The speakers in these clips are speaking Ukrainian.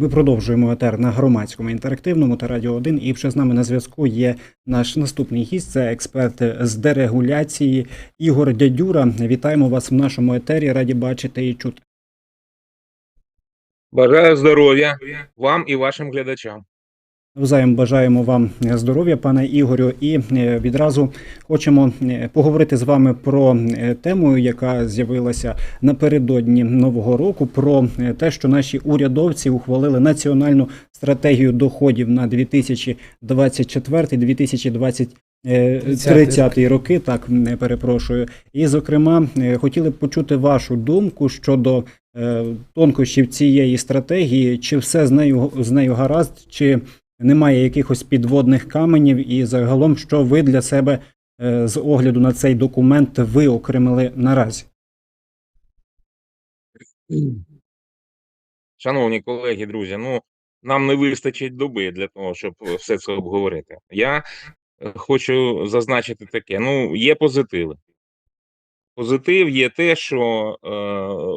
Ми продовжуємо етер на громадському інтерактивному та радіо 1. І вже з нами на зв'язку є наш наступний гість. Це експерт з дерегуляції Ігор Дядюра. Вітаємо вас в нашому етері. Раді бачити і чути. Бажаю здоров'я вам і вашим глядачам. Навзаєм бажаємо вам здоров'я, пане Ігорю, і е, відразу хочемо е, поговорити з вами про е, тему, яка з'явилася напередодні нового року, про е, те, що наші урядовці ухвалили національну стратегію доходів на 2024-2030 роки. Так м, перепрошую. І, зокрема, е, хотіли б почути вашу думку щодо е, тонкощів цієї стратегії, чи все з нею з нею гаразд, чи немає якихось підводних каменів, і загалом, що ви для себе е, з огляду на цей документ виокремили наразі? Шановні колеги, друзі, ну нам не вистачить доби для того, щоб все це обговорити. Я е, хочу зазначити таке: ну, є позитиви. Позитив є те, що е,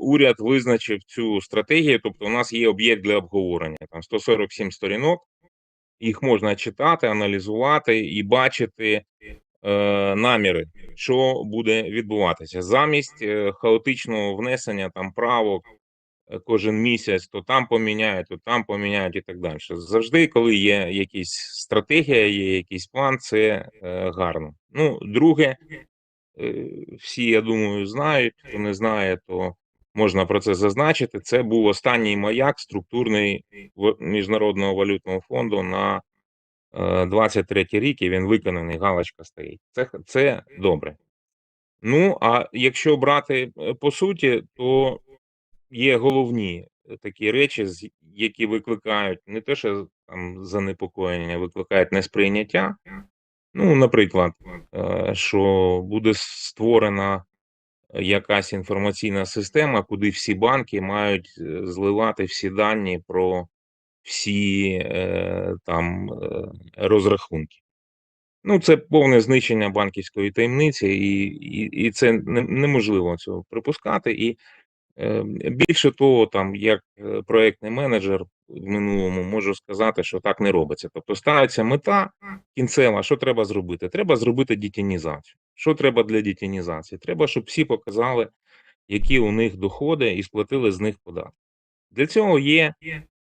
уряд визначив цю стратегію, тобто у нас є об'єкт для обговорення. Там 147 сторінок, їх можна читати, аналізувати і бачити е, наміри, що буде відбуватися замість е, хаотичного внесення там правок е, кожен місяць, то там поміняють, то там поміняють і так далі. Завжди, коли є якась стратегія, є якийсь план, це е, гарно. Ну, друге, е, всі, я думаю, знають. Хто не знає, то можна про це зазначити. Це був останній маяк структурний міжнародного валютного фонду на е, 23 рік, і він виконаний, галочка стоїть. Це, це добре. Ну, а якщо брати е, по суті, то є головні е, такі речі, які викликають не те, що там занепокоєння, викликають несприйняття. Ну, наприклад, е, що буде створена якась інформаційна система, куди всі банки мають е, зливати всі дані про всі е, там е, розрахунки. Ну, це повне знищення банківської таємниці, і, і, і це не- неможливо цього припускати. І більше того, там як е, проектний менеджер в минулому можу сказати, що так не робиться. Тобто ставиться мета кінцева, що треба зробити? Треба зробити дітінізацію. Що треба для дітінізації? Треба, щоб всі показали, які у них доходи, і сплатили з них податки. Для цього є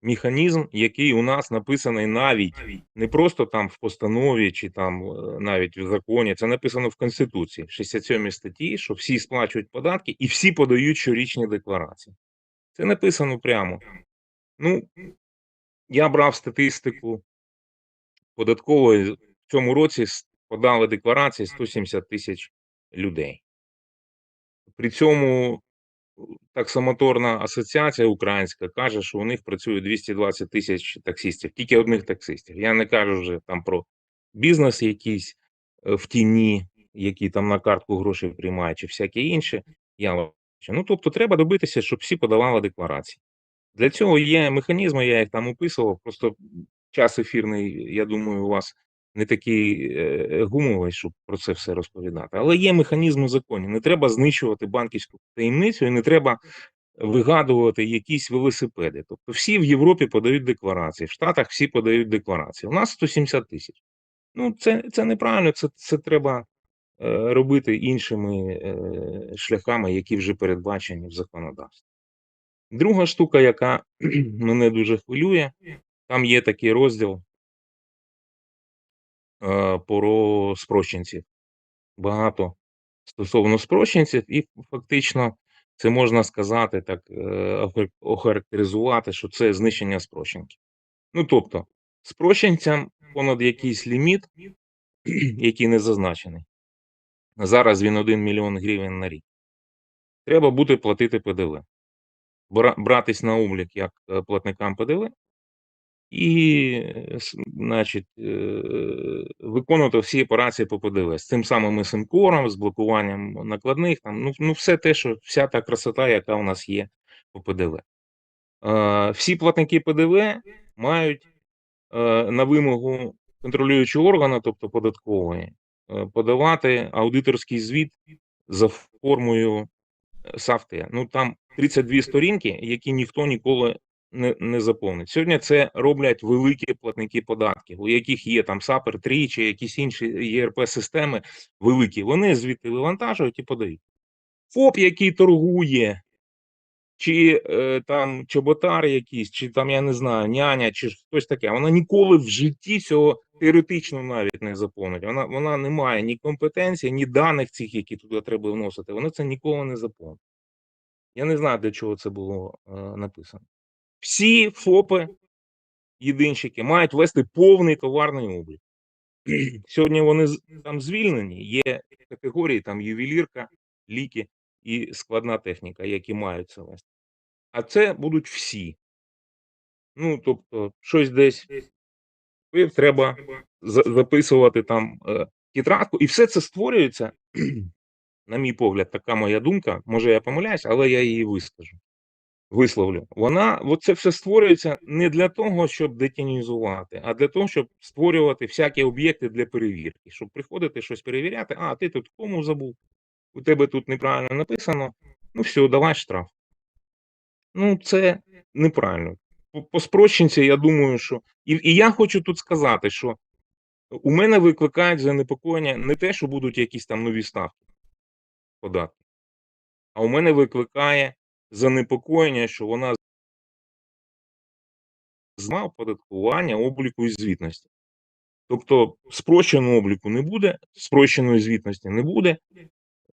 механізм, який у нас написаний навіть не просто там в постанові чи там е, навіть в законі. Це написано в Конституції, в 67 статті, що всі сплачують податки і всі подають щорічні декларації. Це написано прямо. Ну, я брав статистику податкової. В цьому році подали декларації 170 тисяч людей. При цьому таксомоторна асоціація українська каже, що у них працює 220 тисяч таксистів, тільки одних таксистів. Я не кажу вже там про бізнес якийсь е, в тіні, які там на картку гроші приймають, чи всяке інше. Я. Ну тобто, треба добитися, щоб всі подавали декларації. Для цього є механізми, я їх там описував. Просто час ефірний, я думаю, у вас не такий е, гумовий, щоб про це все розповідати. Але є механізм у законі. Не треба знищувати банківську таємницю і не треба вигадувати якісь велосипеди. Тобто всі в Європі подають декларації, в Штатах всі подають декларації. У нас 170 тисяч. Ну, це, це неправильно, це, це треба е, робити іншими е, шляхами, які вже передбачені в законодавстві. Друга штука, яка мене дуже хвилює, там є такий розділ про спрощенців. Багато стосовно спрощенців, і фактично це можна сказати так, е, охарактеризувати, що це знищення спрощенків. Ну тобто, спрощенцям понад якийсь ліміт, який не зазначений. Зараз він 1 мільйон гривень на рік. Треба буде платити ПДВ. Братись на облік як е, платникам ПДВ і, е, значить, е, виконувати всі операції по ПДВ з цим самим СМКОРом, з блокуванням накладних, там, ну, ну все те, що вся та красота, яка у нас є по ПДВ. Всі платники ПДВ мають е, на вимогу контролюючого органу, тобто податкової, подавати аудиторський звіт за формою е, САФТ. Ну там 32 сторінки, які ніхто ніколи не, не заповнить. Сьогодні це роблять великі платники податків, у яких є там САПер 3 чи якісь інші ЄРП-системи великі. Вони звідти вивантажують і подають. ФОП, який торгує, чи е, там чоботар якийсь, чи там, я не знаю, няня, чи хтось таке, вона ніколи в житті цього теоретично навіть не заповнить. Вона, вона не має ні компетенції, ні даних цих, які туди треба вносити. Вона це ніколи не заповнить. Я не знаю, для чого це було е, написано. Всі ФОПи, єдинщики, мають вести повний товарний облік. Сьогодні вони там звільнені, є категорії, там ювелірка, ліки і складна техніка, які мають це вести. А це будуть всі. Ну, тобто, щось десь треба записувати там е, тетрадку, і все це створюється, на мій погляд, така моя думка. Може, я помиляюсь, але я її вискажу. Висловлю. Вона, от це все створюється не для того, щоб детінізувати, а для того, щоб створювати всякі об'єкти для перевірки, щоб приходити щось перевіряти. А, ти тут кому забув? У тебе тут неправильно написано. Ну все, давай штраф. Ну, це неправильно. По, по спрощенці, я думаю, що. І, і я хочу тут сказати, що у мене викликають занепокоєння не те, що будуть якісь там нові ставки податків, а у мене викликає занепокоєння, що вона зма оподаткування обліку і звітності. Тобто спрощеного обліку не буде, спрощеної звітності не буде,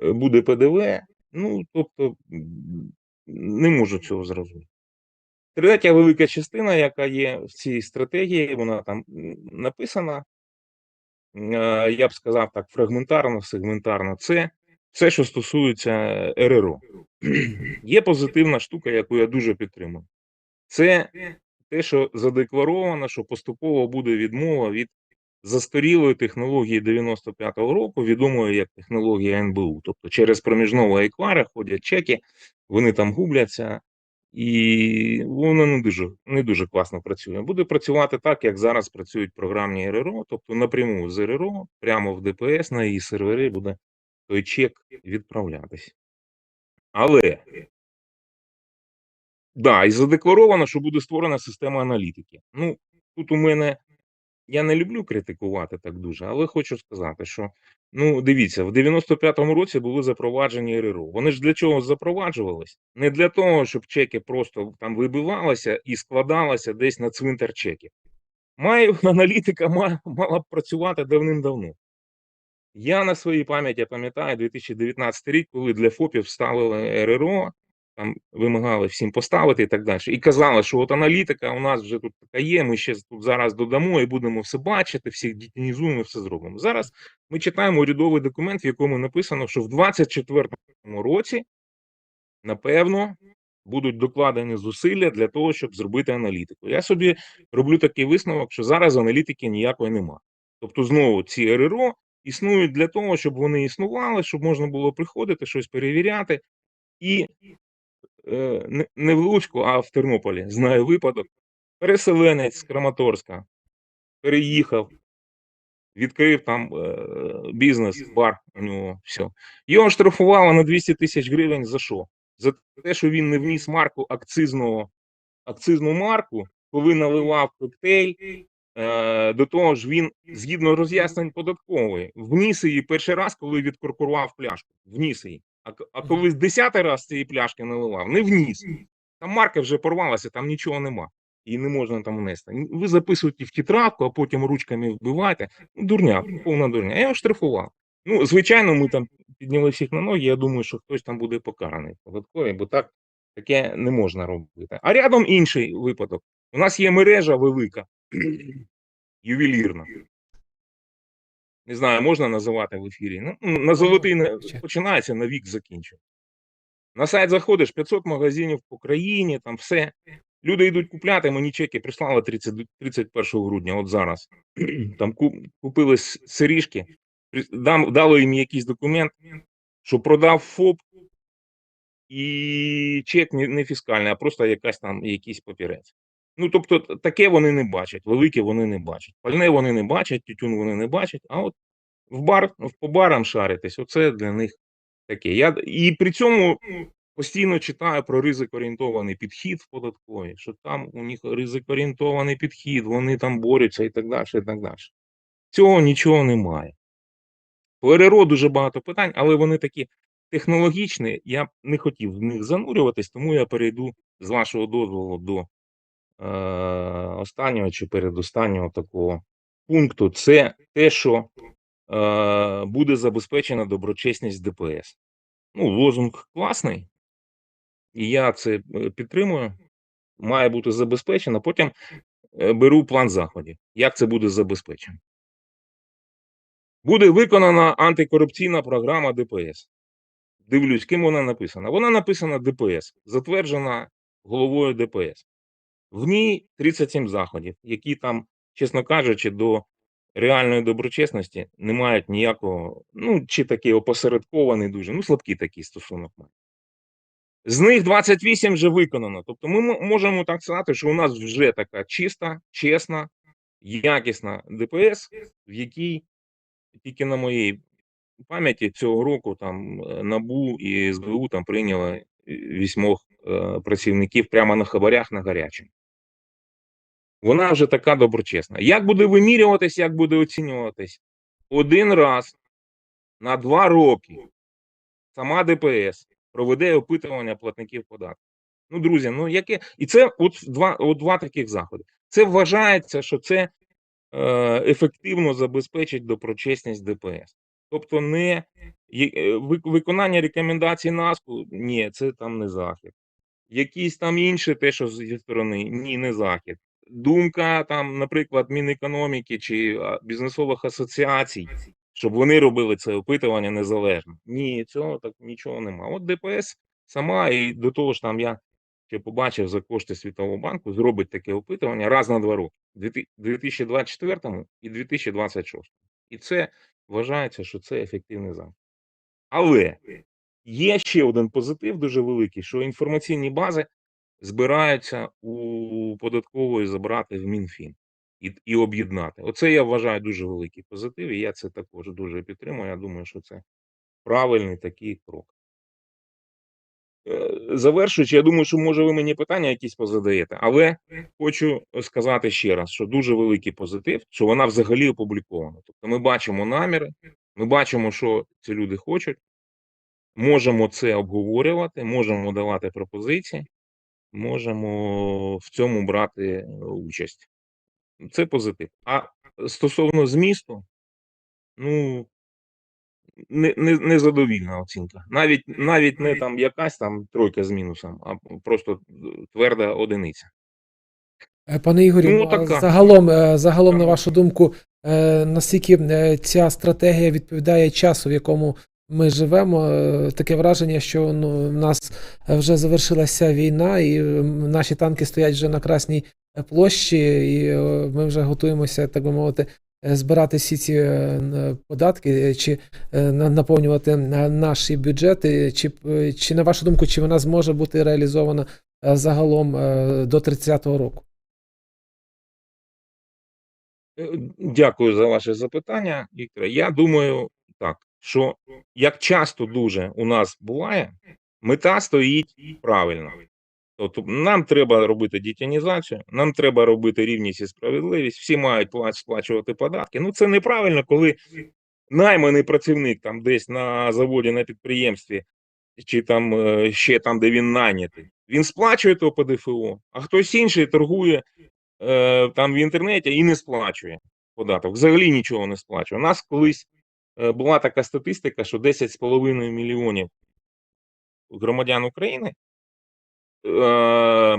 е, буде ПДВ. Ну, тобто, не можу цього зрозуміти. Третя велика частина, яка є в цій стратегії, вона там написана, е, я б сказав так, фрагментарно, сегментарно, це все, що стосується РРО. Є позитивна штука, яку я дуже підтримую. Це те, що задекларовано, що поступово буде відмова від застарілої технології 95-го року, відомої як технологія НБУ. Тобто через проміжного еквара ходять чеки, вони там губляться, і воно не дуже, не дуже класно працює. Буде працювати так, як зараз працюють програмні РРО, тобто напряму з РРО, прямо в ДПС на її сервери буде той чек відправлятись. Але Да, і задекларовано, що буде створена система аналітики. Ну, тут у мене я не люблю критикувати так дуже, але хочу сказати, що ну дивіться, в 95-му році були запроваджені РРО. Вони ж для чого запроваджувались? Не для того, щоб чеки просто там вибивалися і складалися десь на цвинтар чеків. Має аналітика мала б працювати давним-давно. Я на своїй пам'яті пам'ятаю 2019 рік, коли для ФОПів ставили РРО, там вимагали всім поставити і так далі. І казали, що от аналітика у нас вже тут така є, ми ще тут зараз додамо і будемо все бачити, всіх детінізуємо, все зробимо. Зараз ми читаємо урядовий документ, в якому написано, що в 2024 році, напевно, будуть докладені зусилля для того, щоб зробити аналітику. Я собі роблю такий висновок, що зараз аналітики ніякої нема. Тобто, знову ці РРО існують для того, щоб вони існували, щоб можна було приходити, щось перевіряти. І е, не- в Луцьку, а в Тернополі знаю випадок. Переселенець з Краматорська переїхав, відкрив там е, бізнес, бар у нього. Все. Його штрафували на 200 тисяч гривень за що? За те, що він не вніс марку акцизного, акцизну марку, коли наливав коктейль. Е, до того ж, він згідно роз'яснень податкової вніс її перший раз, коли відкоркував пляшку. Вніс її. А, а коли десятий раз цієї пляшки наливав, не вніс. Там марка вже порвалася, там нічого нема. І не можна там внести. Ви записуєте в тетрадку, а потім ручками вбиваєте. Ну, Дурня, повна дурня. Я його штрафував. Ну, звичайно, ми там підняли всіх на ноги. Я думаю, що хтось там буде покараний податковий, бо так таке не можна робити. А рядом інший випадок. У нас є мережа велика, ювелірна. Не знаю, можна називати в ефірі. Ну, на золотий починається, на вік закінчує. На сайт заходиш, 500 магазинів по країні, там все. Люди йдуть купляти, мені чеки прислали 30, 31 грудня, от зараз. Там купили сиріжки, дам, дало їм якийсь документ, що продав ФОП, і чек не фіскальний, а просто якась там якийсь папірець. Ну, тобто, таке вони не бачать, велике вони не бачать. Пальне вони не бачать, тютюн вони не бачать, а от в бар, по барам шаритись, оце для них таке. Я, і при цьому постійно читаю про ризик-орієнтований підхід в податковій, що там у них ризик-орієнтований підхід, вони там борються і так далі, і так далі. Цього нічого немає. РРО дуже багато питань, але вони такі технологічні. Я не хотів в них занурюватись, тому я перейду з вашого дозволу до останнього чи передостаннього такого пункту. Це те, що е, буде забезпечена доброчесність ДПС. Ну, лозунг класний, і я це е, підтримую. Має бути забезпечено. Потім е, беру план заходів. Як це буде забезпечено? Буде виконана антикорупційна програма ДПС. Дивлюсь, ким вона написана. Вона написана ДПС, затверджена головою ДПС. В ній 37 заходів, які там, чесно кажучи, до реальної доброчесності не мають ніякого, ну, чи такий опосередкований дуже, ну, слабкий такий стосунок має. З них 28 вже виконано. Тобто ми можемо так сказати, що у нас вже така чиста, чесна, якісна ДПС, в якій тільки на моїй пам'яті цього року там е, НАБУ і СБУ там прийняли е, вісьмох е, працівників прямо на хабарях на гарячому. Вона вже така доброчесна. Як буде вимірюватись, як буде оцінюватись? Один раз на два роки сама ДПС проведе опитування платників податків. Ну, друзі, ну яке. І це от два, от два таких заходи. Це вважається, що це е, ефективно забезпечить доброчесність ДПС. Тобто, не е, ви- виконання рекомендацій НАСКу, ні, це там не захід. Якісь там інші, те, що зі сторони, ні, не захід. Думка там, наприклад, Мінекономіки чи бізнесових асоціацій, щоб вони робили це опитування незалежно. Ні, цього так нічого нема. От ДПС сама, і до того ж там я ще побачив за кошти Світового банку, зробить таке опитування раз на два роки, в 2024 і 2026. І це вважається, що це ефективний захід. Але є ще один позитив дуже великий, що інформаційні бази збираються у податкової забрати в Мінфін і, і об'єднати. Оце я вважаю дуже великий позитив, і я це також дуже підтримую. Я думаю, що це правильний такий крок. Е, Завершуючи, я думаю, що може ви мені питання якісь позадаєте, але хочу сказати ще раз, що дуже великий позитив, що вона взагалі опублікована. Тобто ми бачимо наміри, ми бачимо, що ці люди хочуть, можемо це обговорювати, можемо давати пропозиції, можемо в цьому брати е, участь. Це позитив. А стосовно змісту, ну не, не, незадовільна оцінка. Навіть навіть не там якась там тройка з мінусом, а просто е, тверда одиниця. Е, Пане Ігорі, Ну, така. загалом, загалом, на вашу думку, наскільки ця стратегія відповідає часу, в якому ми живемо? Е, Таке враження, що ну, в нас вже завершилася війна, і е, наші танки стоять вже на Красній площі, і е, ми вже готуємося, так би мовити, е, збирати всі ці е, податки, е, чи е, наповнювати е, наші бюджети, чи, е, чи на вашу думку, чи вона зможе бути реалізована е, загалом е, до 30-го року? Е, Дякую за ваше запитання, Вікторе. Я думаю так, що як часто дуже у нас буває, мета стоїть правильно. Тобто нам треба робити дітянізацію, нам треба робити рівність і справедливість, всі мають пла- сплачувати податки. Ну це неправильно, коли найманий працівник там десь на заводі, на підприємстві, чи там е, ще там, де він найнятий, він сплачує то ПДФО, а хтось інший торгує е, там в інтернеті і не сплачує податок. Взагалі нічого не сплачує. У нас колись була така статистика, що 10,5 мільйонів громадян України е,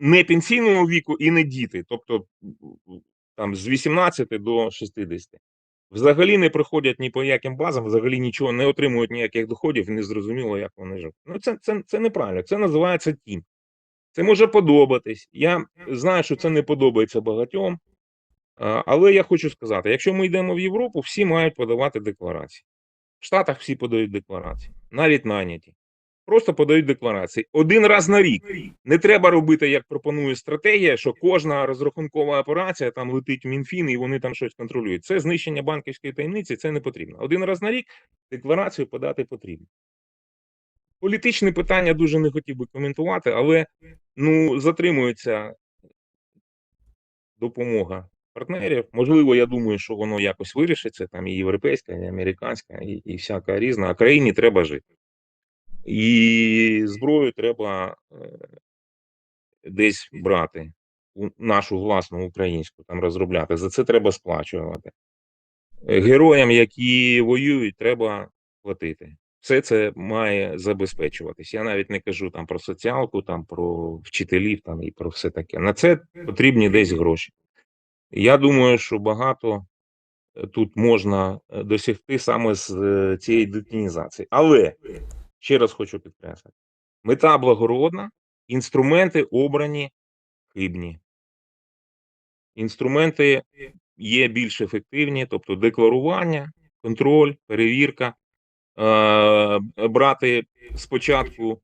не пенсійного віку і не діти, тобто там з 18 до 60. Взагалі не приходять ні по яким базам, взагалі нічого не отримують ніяких доходів, не зрозуміло, як вони живуть. Ну це, це, це неправильно. Це називається тім. Це може подобатись. Я знаю, що це не подобається багатьом. Але я хочу сказати: якщо ми йдемо в Європу, всі мають подавати декларації. В Штатах всі подають декларації, навіть наняті. Просто подають декларації один раз на рік. Не треба робити, як пропонує стратегія, що кожна розрахункова операція там летить в Мінфін і вони там щось контролюють. Це знищення банківської таємниці, це не потрібно. Один раз на рік декларацію подати потрібно. Політичні питання дуже не хотів би коментувати, але ну затримується допомога партнерів. Можливо, я думаю, що воно якось вирішиться, там і європейська, і американська, і, і всяка різна. А країні треба жити. І зброю треба е, десь брати, нашу власну українську, там розробляти. За це треба сплачувати. Е, Героям, які воюють, треба платити. Все це має забезпечуватись. Я навіть не кажу там про соціалку, там про вчителів там і про все таке. На це потрібні десь гроші. Я думаю, що багато е, тут можна е, досягти саме з е, цієї детінізації. Але ще раз хочу підкреслити: мета благородна, інструменти обрані хибні. Інструменти є більш ефективні, тобто декларування, контроль, перевірка, брати спочатку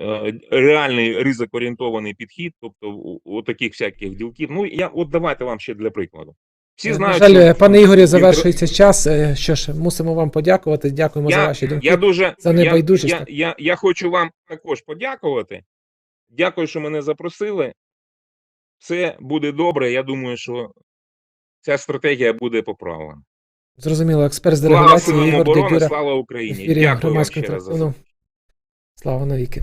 е, реальний ризик-орієнтований підхід, тобто у, таких всяких ділків. Ну, я от давайте вам ще для прикладу. Всі Е, знають, На жаль, що- пане Ігорі, завершується час. Е, Що ж, мусимо вам подякувати. Дякуємо за ваші думки. я дуже за небайдужість. я, я, я хочу вам також подякувати. Дякую, що мене запросили. Все буде добре. Я думаю, що ця стратегія буде поправлена. Зрозуміло, експерт з Слава Ігор оборони, Дядюра слава Україні. Дякую вам ще раз за телефону. Слава навіки.